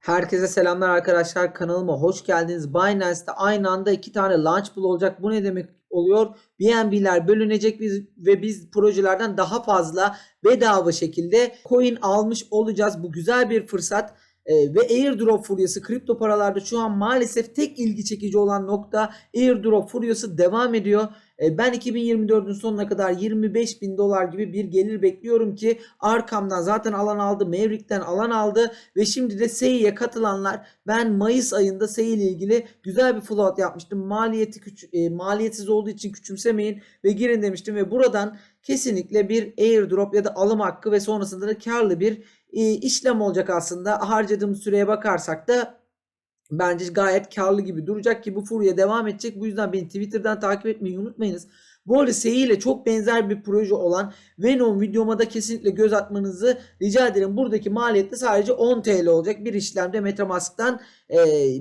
Herkese selamlar arkadaşlar kanalıma hoş geldiniz. Binance'te aynı anda iki tane launch pool olacak. Bu ne demek oluyor? BNB'ler bölünecek biz, ve biz projelerden daha fazla bedava şekilde coin almış olacağız. Bu güzel bir fırsat. Ee, ve airdrop furyası kripto paralarda şu an maalesef tek ilgi çekici olan nokta airdrop furyası devam ediyor. Ee, ben 2024'ün sonuna kadar 25 bin dolar gibi bir gelir bekliyorum ki arkamdan zaten alan aldı. Maverick'ten alan aldı ve şimdi de SEI'ye katılanlar ben Mayıs ayında SEI ile ilgili güzel bir float yapmıştım. Maliyeti küç e, maliyetsiz olduğu için küçümsemeyin ve girin demiştim ve buradan kesinlikle bir airdrop ya da alım hakkı ve sonrasında da karlı bir e, işlem olacak aslında. Harcadığım süreye bakarsak da bence gayet karlı gibi duracak ki bu furya devam edecek. Bu yüzden beni Twitter'dan takip etmeyi unutmayınız. Bu arada SEI ile çok benzer bir proje olan Venom videoma da kesinlikle göz atmanızı rica ederim. Buradaki maliyette sadece 10 TL olacak. Bir işlemde Metamask'tan e,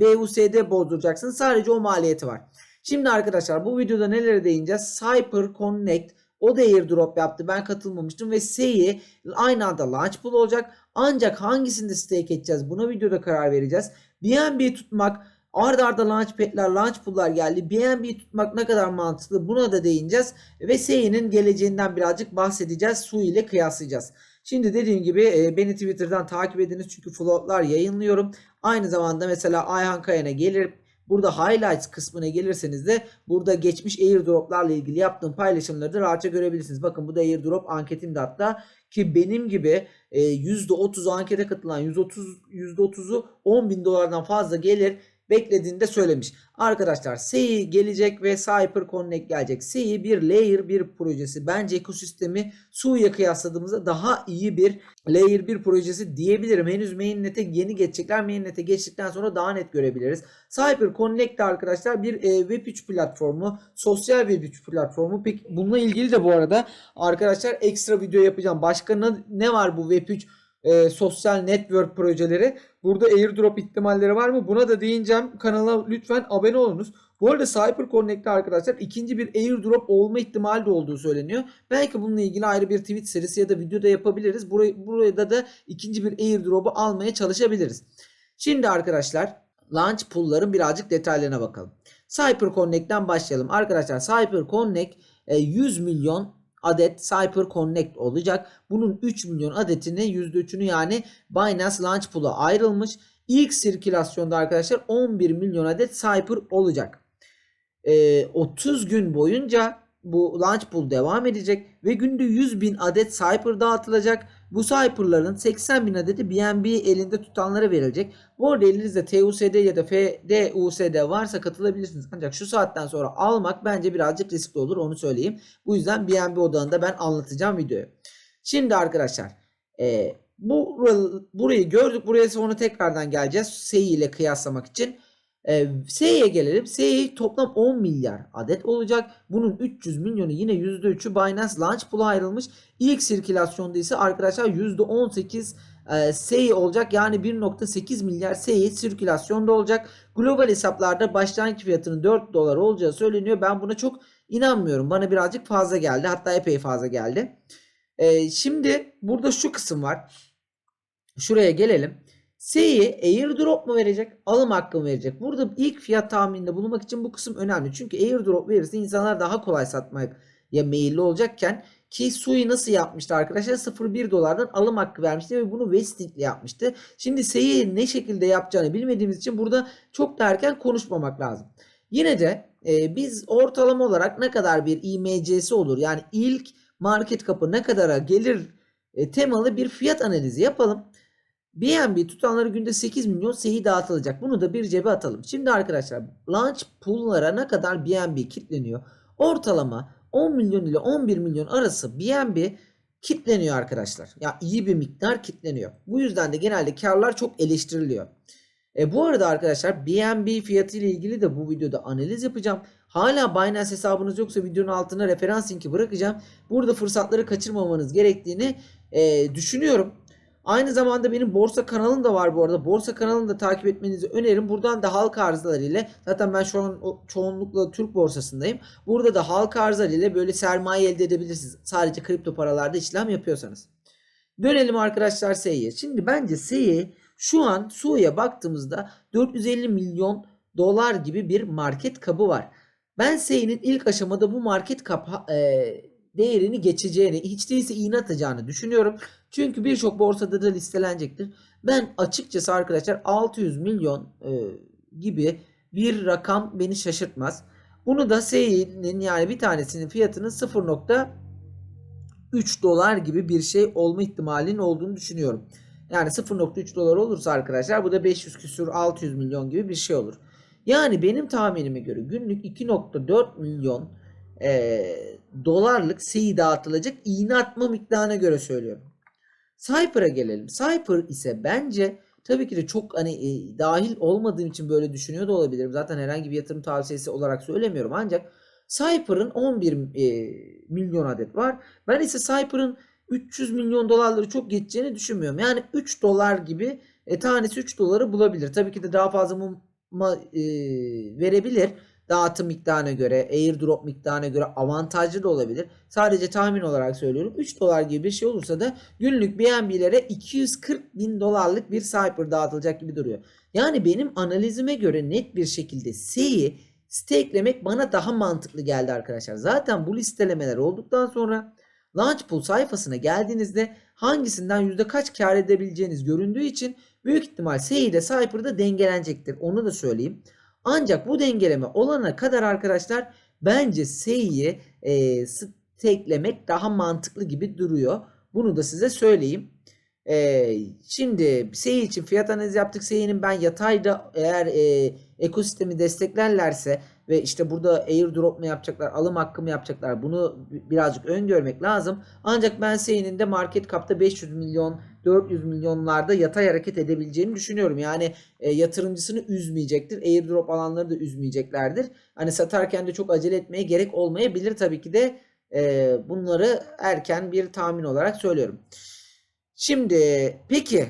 BUSD bozduracaksınız. Sadece o maliyeti var. Şimdi arkadaşlar bu videoda nelere değineceğiz? Cyper Connect o da airdrop yaptı. Ben katılmamıştım ve SEI aynı anda launch pool olacak. Ancak hangisinde stake edeceğiz? Buna videoda karar vereceğiz. BNB tutmak Arda arda launchpad'ler, launch pool'lar geldi. BNB tutmak ne kadar mantıklı buna da değineceğiz. Ve SEI'nin geleceğinden birazcık bahsedeceğiz. Su ile kıyaslayacağız. Şimdi dediğim gibi e, beni Twitter'dan takip ediniz çünkü floatlar yayınlıyorum. Aynı zamanda mesela Ayhan Kayan'a gelir Burada highlights kısmına gelirseniz de burada geçmiş airdroplarla ilgili yaptığım paylaşımları da rahatça görebilirsiniz. Bakın bu da airdrop anketimde hatta ki benim gibi e, %30 ankete katılan %30 %30'u 10 bin dolardan fazla gelir beklediğini de söylemiş. Arkadaşlar SEI gelecek ve Cyper Connect gelecek. SEI bir layer 1 projesi. Bence ekosistemi Su'ya kıyasladığımızda daha iyi bir layer 1 projesi diyebilirim. Henüz mainnet'e yeni geçecekler. Mainnet'e geçtikten sonra daha net görebiliriz. Cyper Connect de arkadaşlar bir e, Web3 platformu. Sosyal Web3 platformu. Peki bununla ilgili de bu arada arkadaşlar ekstra video yapacağım. Başka ne var bu Web3 e, sosyal network projeleri. Burada airdrop ihtimalleri var mı? Buna da değineceğim. Kanala lütfen abone olunuz. Bu arada Cyber Connect'te arkadaşlar ikinci bir airdrop olma ihtimali de olduğu söyleniyor. Belki bununla ilgili ayrı bir tweet serisi ya da video da yapabiliriz. Burayı, burada da ikinci bir airdrop'u almaya çalışabiliriz. Şimdi arkadaşlar launch pool'ların birazcık detaylarına bakalım. Cyber Connect'ten başlayalım. Arkadaşlar Cyber Connect 100 milyon adet Cyper Connect olacak. Bunun 3 milyon adetini %3'ünü yani Binance Launch Pool'a ayrılmış. İlk sirkülasyonda arkadaşlar 11 milyon adet Cyper olacak. Ee, 30 gün boyunca bu launch pool devam edecek ve günde 100 bin adet Cyper dağıtılacak. Bu Cyper'ların 80 bin adeti BNB elinde tutanlara verilecek. Bu arada elinizde TUSD ya da FDUSD varsa katılabilirsiniz. Ancak şu saatten sonra almak bence birazcık riskli olur onu söyleyeyim. Bu yüzden BNB odağında ben anlatacağım videoyu. Şimdi arkadaşlar e, bu burayı gördük. Buraya sonra tekrardan geleceğiz. SEI ile kıyaslamak için. E, S'ye gelelim. S'ye toplam 10 milyar adet olacak. Bunun 300 milyonu yine %3'ü Binance Launch Pool'a ayrılmış. İlk sirkülasyonda ise arkadaşlar %18 e, SEI olacak. Yani 1.8 milyar SEI sirkülasyonda olacak. Global hesaplarda başlangıç fiyatının 4 dolar olacağı söyleniyor. Ben buna çok inanmıyorum. Bana birazcık fazla geldi. Hatta epey fazla geldi. E, şimdi burada şu kısım var. Şuraya gelelim. S'ye airdrop mu verecek? Alım hakkı mı verecek? Burada ilk fiyat tahmininde bulunmak için bu kısım önemli. Çünkü airdrop verirse insanlar daha kolay satmaya meyilli olacakken ki Sui nasıl yapmıştı arkadaşlar? 0.1 dolardan alım hakkı vermişti ve bunu vesting ile yapmıştı. Şimdi S'yi ne şekilde yapacağını bilmediğimiz için burada çok da erken konuşmamak lazım. Yine de e, biz ortalama olarak ne kadar bir IMC'si olur? Yani ilk market kapı ne kadara gelir e, temalı bir fiyat analizi yapalım. BNB tutanları günde 8 milyon seyi dağıtılacak. Bunu da bir cebe atalım. Şimdi arkadaşlar launch pool'lara ne kadar BNB kitleniyor? Ortalama 10 milyon ile 11 milyon arası BNB kitleniyor arkadaşlar. Ya iyi bir miktar kitleniyor. Bu yüzden de genelde karlar çok eleştiriliyor. E bu arada arkadaşlar BNB fiyatı ile ilgili de bu videoda analiz yapacağım. Hala Binance hesabınız yoksa videonun altına referans linki bırakacağım. Burada fırsatları kaçırmamanız gerektiğini e, düşünüyorum. Aynı zamanda benim borsa kanalım da var bu arada. Borsa kanalını da takip etmenizi öneririm. Buradan da halka arzları ile zaten ben şu an çoğunlukla Türk borsasındayım. Burada da halka arzları ile böyle sermaye elde edebilirsiniz. Sadece kripto paralarda işlem yapıyorsanız. Dönelim arkadaşlar SEI'ye. Şimdi bence SEI Şu an Su'ya baktığımızda 450 milyon dolar gibi bir market kabı var. Ben Sey'nin ilk aşamada bu market kap e, değerini geçeceğini, hiç değilse iğne atacağını düşünüyorum. Çünkü birçok borsada da listelenecektir. Ben açıkçası arkadaşlar 600 milyon e, gibi bir rakam beni şaşırtmaz. Bunu da Sey'nin yani bir tanesinin fiyatının 0.3 dolar gibi bir şey olma ihtimalinin olduğunu düşünüyorum. Yani 0.3 dolar olursa arkadaşlar bu da 500 küsür 600 milyon gibi bir şey olur. Yani benim tahminime göre günlük 2.4 milyon e, dolarlık seyi dağıtılacak iğne atma miktarına göre söylüyorum. Cypher'a gelelim. Cypher ise bence tabii ki de çok hani e, dahil olmadığım için böyle düşünüyor da olabilirim. Zaten herhangi bir yatırım tavsiyesi olarak söylemiyorum. Ancak Cypher'ın 11 e, milyon adet var. Ben ise Cypher'ın 300 milyon dolarları çok geçeceğini düşünmüyorum. Yani 3 dolar gibi e, tanesi 3 doları bulabilir. Tabii ki de daha fazla mum, ma, e, verebilir. Dağıtım miktarına göre, airdrop miktarına göre avantajlı da olabilir. Sadece tahmin olarak söylüyorum. 3 dolar gibi bir şey olursa da günlük BNB'lere 240 bin dolarlık bir Cypher dağıtılacak gibi duruyor. Yani benim analizime göre net bir şekilde S'yi stakelemek bana daha mantıklı geldi arkadaşlar. Zaten bu listelemeler olduktan sonra Launchpool sayfasına geldiğinizde hangisinden yüzde kaç kar edebileceğiniz göründüğü için büyük ihtimal SEI ile Cypher'da dengelenecektir. Onu da söyleyeyim. Ancak bu dengeleme olana kadar arkadaşlar bence SEI'yi e, stakelemek daha mantıklı gibi duruyor. Bunu da size söyleyeyim. E, şimdi SEI için fiyat analizi yaptık. SEI'nin ben yatayda eğer e, ekosistemi desteklerlerse ve işte burada airdrop mu yapacaklar, alım hakkı mı yapacaklar bunu birazcık öngörmek lazım. Ancak ben SEI'nin de market cap'ta 500 milyon 400 milyonlarda yatay hareket edebileceğini düşünüyorum. Yani e, yatırımcısını üzmeyecektir. Airdrop alanları da üzmeyeceklerdir. Hani satarken de çok acele etmeye gerek olmayabilir. Tabii ki de e, bunları erken bir tahmin olarak söylüyorum. Şimdi peki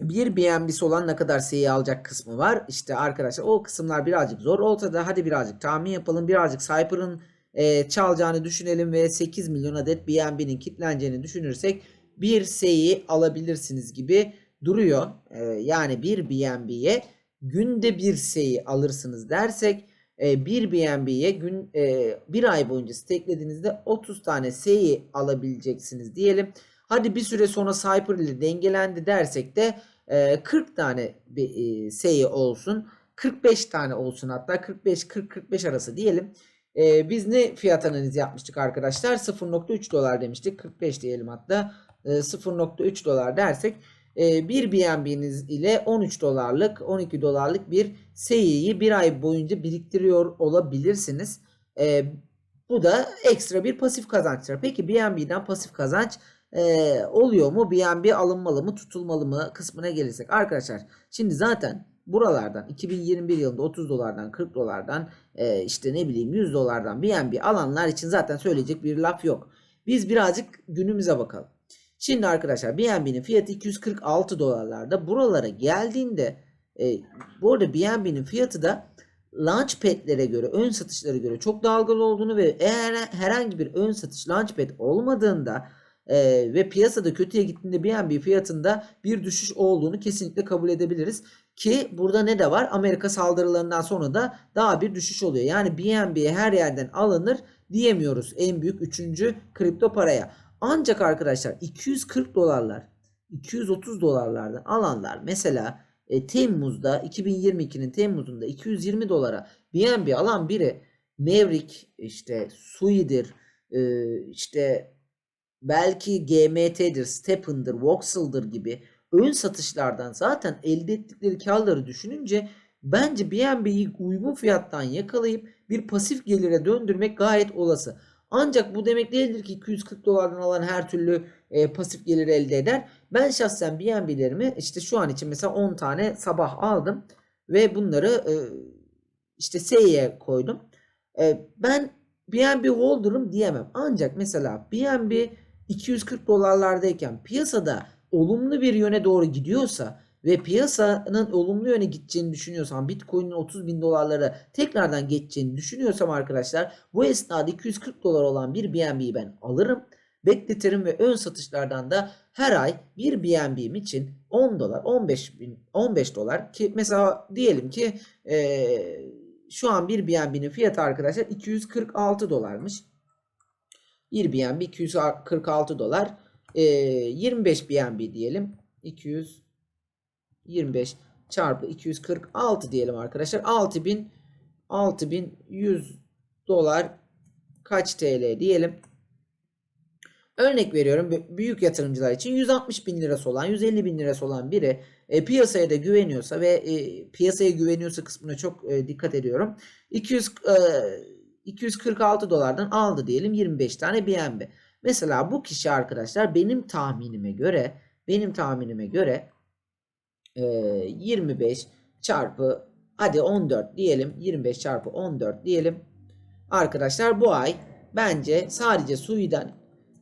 bir BNB'si olan ne kadar seyi alacak kısmı var. İşte arkadaşlar o kısımlar birazcık zor olsa da hadi birazcık tahmin yapalım. Birazcık Cypher'ın e, çalacağını düşünelim ve 8 milyon adet BNB'nin kitleneceğini düşünürsek bir seyi alabilirsiniz gibi duruyor. E, yani bir BNB'ye günde bir seyi alırsınız dersek e, bir BNB'ye gün e, bir ay boyunca stakelediğinizde 30 tane seyi alabileceksiniz diyelim. Hadi bir süre sonra Cypher ile dengelendi dersek de e, 40 tane bir seyi olsun. 45 tane olsun hatta 45-40-45 arası diyelim. E, biz ne fiyat analizi yapmıştık arkadaşlar? 0.3 dolar demiştik. 45 diyelim hatta. E, 0.3 dolar dersek e, bir BNB'niz ile 13 dolarlık 12 dolarlık bir seyiyi bir ay boyunca biriktiriyor olabilirsiniz. E, bu da ekstra bir pasif kazançtır. Peki BNB'den pasif kazanç e, oluyor mu? BNB alınmalı mı tutulmalı mı kısmına gelirsek. Arkadaşlar şimdi zaten buralardan 2021 yılında 30 dolardan 40 dolardan e, işte ne bileyim 100 dolardan BNB alanlar için zaten söyleyecek bir laf yok. Biz birazcık günümüze bakalım. Şimdi arkadaşlar BNB'nin fiyatı 246 dolarlarda. Buralara geldiğinde e, bu arada BNB'nin fiyatı da launchpad'lere göre, ön satışlara göre çok dalgalı olduğunu ve eğer herhangi bir ön satış launchpad olmadığında e, ve piyasada kötüye gittiğinde BNB fiyatında bir düşüş olduğunu kesinlikle kabul edebiliriz. Ki burada ne de var? Amerika saldırılarından sonra da daha bir düşüş oluyor. Yani BNB her yerden alınır diyemiyoruz en büyük üçüncü kripto paraya. Ancak arkadaşlar 240 dolarlar 230 dolarlardan alanlar mesela e, Temmuz'da 2022'nin Temmuz'unda 220 dolara BNB alan biri Maverick işte Sui'dir e, işte belki GMT'dir, Steppen'dır, Voxel'dır gibi ön satışlardan zaten elde ettikleri karları düşününce bence BNB'yi uygun fiyattan yakalayıp bir pasif gelire döndürmek gayet olası. Ancak bu demek değildir ki 240 dolardan alan her türlü e, pasif gelir elde eder. Ben şahsen BNB'lerimi işte şu an için mesela 10 tane sabah aldım ve bunları e, işte S'ye koydum. E, ben BNB holder'ım diyemem. Ancak mesela BNB 240 dolarlardayken piyasada olumlu bir yöne doğru gidiyorsa ve piyasanın olumlu yöne gideceğini düşünüyorsam Bitcoin'in 30 bin dolarlara tekrardan geçeceğini düşünüyorsam arkadaşlar bu esnada 240 dolar olan bir BNB'yi ben alırım bekletirim ve ön satışlardan da her ay bir BNB'm için 10 dolar 15 bin 15 dolar ki mesela diyelim ki eee, şu an bir BNB'nin fiyatı arkadaşlar 246 dolarmış. Bir BNB 246 dolar. Eee, 25 BNB diyelim. 225 çarpı 246 diyelim arkadaşlar. 6000 6100 dolar kaç TL diyelim. Örnek veriyorum büyük yatırımcılar için 160 bin lirası olan 150 bin lirası olan biri e, piyasaya da güveniyorsa ve e, piyasaya güveniyorsa kısmına çok e, dikkat ediyorum. 200 e, 246 dolardan aldı diyelim 25 tane BNB. Mesela bu kişi arkadaşlar benim tahminime göre benim tahminime göre e, 25 çarpı hadi 14 diyelim 25 çarpı 14 diyelim. Arkadaşlar bu ay bence sadece Sui'den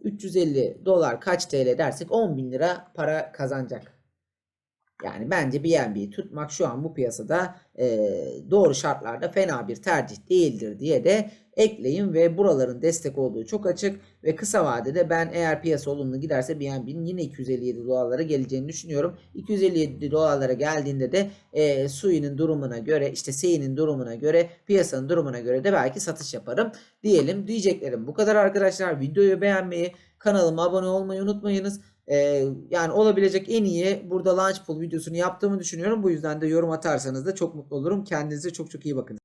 350 dolar kaç TL dersek 10 bin lira para kazanacak. Yani bence BNB'yi tutmak şu an bu piyasada eee, doğru şartlarda fena bir tercih değildir diye de ekleyin ve buraların destek olduğu çok açık ve kısa vadede ben eğer piyasa olumlu giderse BNB'nin yine 257 dolarlara geleceğini düşünüyorum. 257 dolarlara geldiğinde de eee Sui'nin durumuna göre işte Sei'nin durumuna göre piyasanın durumuna göre de belki satış yaparım diyelim. Diyeceklerim bu kadar arkadaşlar. Videoyu beğenmeyi, kanalıma abone olmayı unutmayınız. Ee, yani olabilecek en iyi burada Launch Pool videosunu yaptığımı düşünüyorum. Bu yüzden de yorum atarsanız da çok mutlu olurum. Kendinize çok çok iyi bakın.